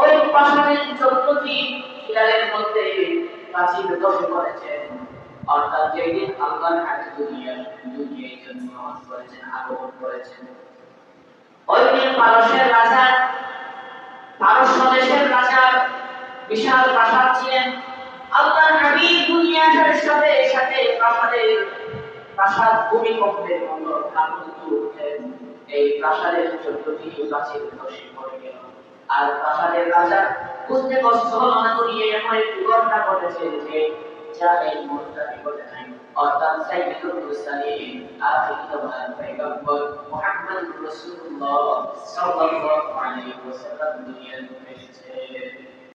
ওই প্রাসাদের চোদ্দটি খিলানের মধ্যে প্রাচীর দশে করেছেন অর্থাৎ যেদিন আল্লাহর হাতে দুনিয়া, দুনিয়ায় জন্মগ্রহণ করেছেন, আগমন করেছেন। ওই দিন পারস্যের রাজা, পারস্য দেশের রাজার বিশাল প্রাসাদ ছিলেন। আল্লাহর নবী দুনিয়া সাথে সাথে প্রাসাদের প্রাসাদ ভূমিকম্পের মতো এই প্রাসাদের চোদ্দটি গাছের ধসে পড়ে গেল। আর প্রাসাদের রাজা বুঝতে কষ্ট হল না দুনিয়া এমন একটি ঘটনা ঘটেছে যে, যা এই মুহূর্তে ঘটে নাই অর্থাৎ সাইয়্যিদুল মুরসালিন আখির জামান পয়গম্বর মুহাম্মদ রাসূলুল্লাহ সাল্লাল্লাহু আলাইহি ওয়াসাল্লাম দুনিয়ায় এসেছে।